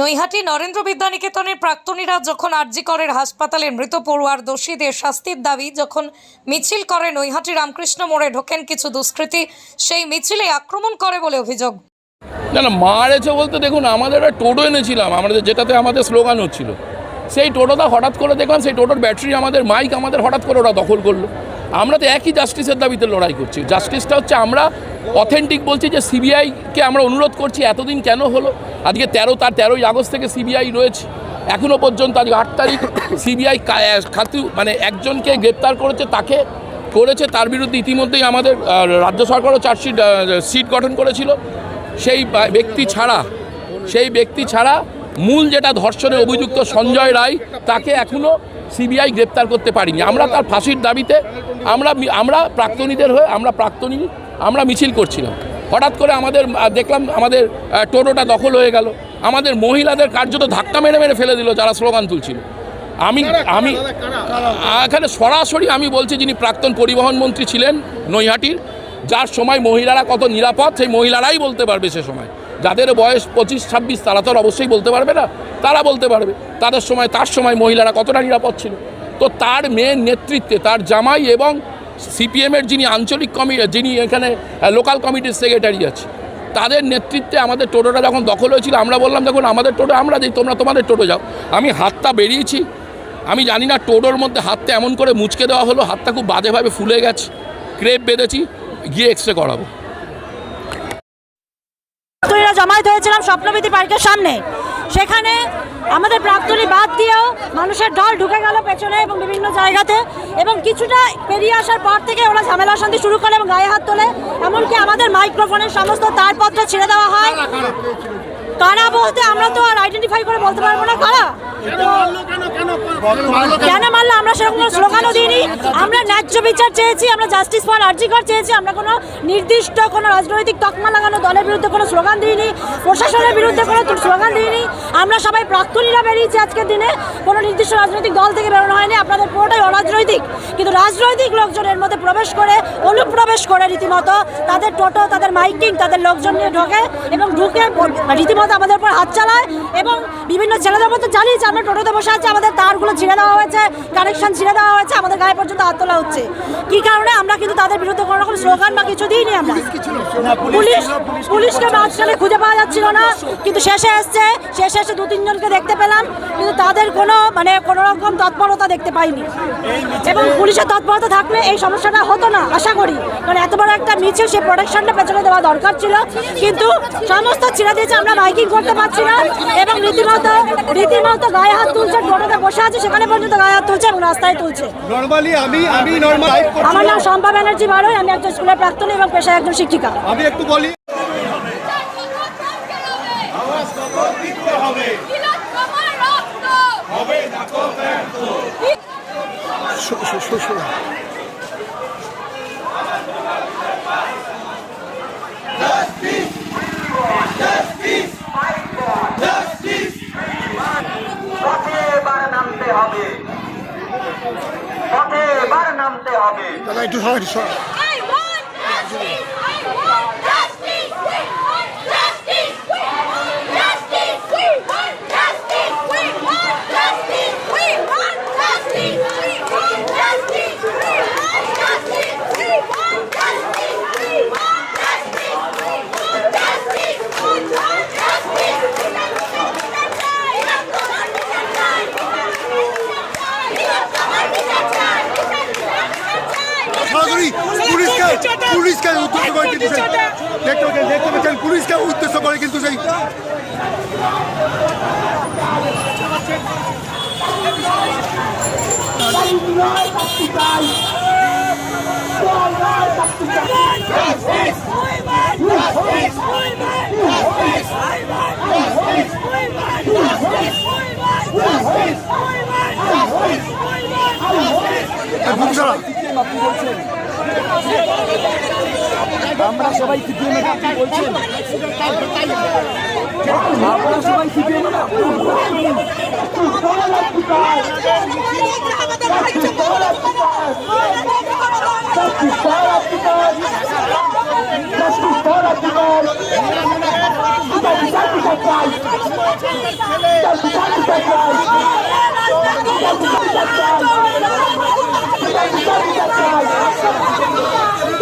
নৈহাটি নরেন্দ্র বিদ্যানিকেতনের প্রাক্তনীরা যখন আরজিকরের হাসপাতালে মৃত পড়ুয়ার দোষীদের শাস্তির দাবি যখন মিছিল করে নৈহাটি রামকৃষ্ণ মোড়ে ঢোকেন কিছু দুষ্কৃতী, সেই মিছিলে আক্রমণ করে বলে অভিযোগ। না না, মারেছে বলতে দেখুন, আমাদের একটা টোটো এনেছিলাম, আমাদের যেটাতে আমাদের স্লোগান হচ্ছিল। সেই টোটোটা হঠাৎ করে দেখলাম, সেই টোটোর ব্যাটারি আমাদের মাইক আমাদের হঠাৎ করে ওরা দখল করল। আমরা তো একই জাস্টিসের দাবিতে লড়াই করছি। জাস্টিসটা হচ্ছে আমরা অথেন্টিক বলছি যে সিবিআইকে আমরা অনুরোধ করছি, এতদিন কেন হলো? আজকে তেরো, তার তেরোই আগস্ট থেকে সিবিআই রয়েছে। এখনও পর্যন্ত আজকে আট তারিখ সিবিআই খাতু মানে একজনকে গ্রেপ্তার করেছে, তাকে করেছে। তার বিরুদ্ধে ইতিমধ্যেই আমাদের রাজ্য সরকারও চার্জশিট সিট গঠন করেছিল। সেই ব্যক্তি ছাড়া, সেই ব্যক্তি ছাড়া মূল যেটা ধর্ষণে অভিযুক্ত সঞ্জয় রায় তাকে এখনও সিবিআই গ্রেপ্তার করতে পারিনি। আমরা তার ফাঁসির দাবিতে আমরা আমরা প্রাক্তনীদের হয়ে আমরা প্রাক্তনী আমরা মিছিল করছিলাম। হঠাৎ করে আমাদের দেখলাম আমাদের টোটোটা দখল হয়ে গেল। আমাদের মহিলাদের কার্যত ধাক্কা মেরে মেরে ফেলে দিল যারা স্লোগান তুলছিল। আমি আমি এখানে সরাসরি আমি বলছি যিনি প্রাক্তন পরিবহন মন্ত্রী ছিলেন নৈহাটির যার সময় মহিলারা কত নিরাপদ সেই মহিলারাই বলতে পারবে সে সময়। যাদের বয়স পঁচিশ, ছাব্বিশ, তারা তো অবশ্যই বলতে পারবে না। তারা বলতে পারবে। তাদের সময়, তার সময় মহিলারা কতটা নিরাপদ ছিল। তো তার মেয়ের নেতৃত্বে, তার জামাই এবং সিপিএমের যিনি আঞ্চলিক কমিটি যিনি এখানে লোকাল কমিটির সেক্রেটারি আছে, তাদের নেতৃত্বে আমাদের টোটোটা যখন দখল হয়েছিল, আমরা বললাম, দেখুন, আমাদের টোটো আমরা দিই, তোমরা তোমাদের টোটো যাও। আমি হাতটা বেরিয়েছি। আমি জানি না টোটোর মধ্যে হাতটা এমন করে মুচকে দেওয়া হলো, হাতটা খুব বাজেভাবে ফুলে গেছে। ক্রেপ বেঁধেছি, গিয়ে এক্স রে করাবো। জমায়েত হয়েছিলাম স্বপ্নবিধি পার্কের সামনে। সেখানে আমাদের প্রাক্তনী বাদ দিয়েও মানুষের ঢল ঢুকে গেল পেছনে এবং বিভিন্ন জায়গাতে এবং কিছুটা পেরিয়ে আসার পর থেকে ওরা ঝামেলা শান্তি শুরু করে এবং গায়ে হাত তোলে। এমনকি আমাদের মাইক্রোফোনের সমস্ত তারপত্র ছেড়ে দেওয়া হয়। কারা বলতে আমরা তো আর আইডেন্টিফাই করে বলতে পারব না, কারা? কেন মারলো? আমরা সেরকম কোনো স্লোগানও দিইনি। আমরা ন্যায্য বিচার চেয়েছি, আমরা জাস্টিস ফর আর্জিকর চেয়েছি, আমরা কোনো নির্দিষ্ট কোনো রাজনৈতিক তকমা লাগানো দলের বিরুদ্ধে কোনো স্লোগান দিইনি, প্রশাসনের বিরুদ্ধে কোনো স্লোগান দিইনি। আমরা সবাই প্রাক্তনীরা বেরিয়েছি আজকের দিনে। কোনো নির্দিষ্ট রাজনৈতিক দল থেকে বেরোনো হয়নি, আপনাদের পুরোটাই অরাজনৈতিক। কিন্তু রাজনৈতিক লোকজনের মধ্যে প্রবেশ করে, অনুপ্রবেশ করে রীতিমতো। তাদের টোটো, তাদের মাইকিং, তাদের লোকজন নিয়ে ঢোকে এবং ঢুকে ব- রীতিমতো আমাদের উপর হাত চালায় এবং বিভিন্ন ছেলেদের মতো চালিয়েছে আমরা টোটোতে বসে আছি আমাদের তারগুলো ছিঁড়ে দেওয়া হয়েছে কানেকশন ছিঁড়ে দেওয়া হয়েছে আমাদের গায়ে পর্যন্ত হাত তোলা হচ্ছে। কি কারণে? আমরা কিন্তু তাদের বিরুদ্ধে কোনো রকম স্লোগান বা কিছু দিইনি আমরা। পুলিশ পুলিশকে মাঝখানে খুঁজে পাওয়া যাচ্ছিল না কিন্তু শেষে এসছে শেষে এসে দু তিনজনকে দেখতে পেলাম কিন্তু তাদের কোনো মানে কোনো রকম তৎপরতা দেখতে পাইনি। এবং পুলিশের তৎপরতা থাকলে এই সমস্যাটা হতো না আশা করি। কারণ এত বড় একটা মিছিল সেই প্রোটেকশনটা পেছনে দেওয়া দরকার ছিল। কিন্তু সমস্ত ছিঁড়ে দিয়েছে আমরা মাইকিং করতে পারছি না এবং রীতিমতো রীতিমতো গায়ে হাত তুলছে টোটোতে বসে আছে সেখানে পর্যন্ত গায়ে হাত তুলছে এবং রাস্তায় তুলছে নর্মালি আমি আমি নর্মাল আমার নাম শম্পা ব্যানার্জি বারোই আমি একজন স্কুলের প্রাক্তনী এবং পেশায় একজন শিক্ষিকা আমি একটু বলি নামতে হবে। পথে এবার নামতে হবে। একটু সবাই সরাসরি পুলিশকে পুলিশকে উদ্দেশ্য করে কিন্তু সেই দেখতে পাচ্ছেন দেখতে পাচ্ছেন পুলিশকে উদ্দেশ্য করে কিন্তু সেই ভূমিকা আমরা সবাই সিপিএম এর আপনি বলছেন আমরা সবাই সিপিএম এর Thank you.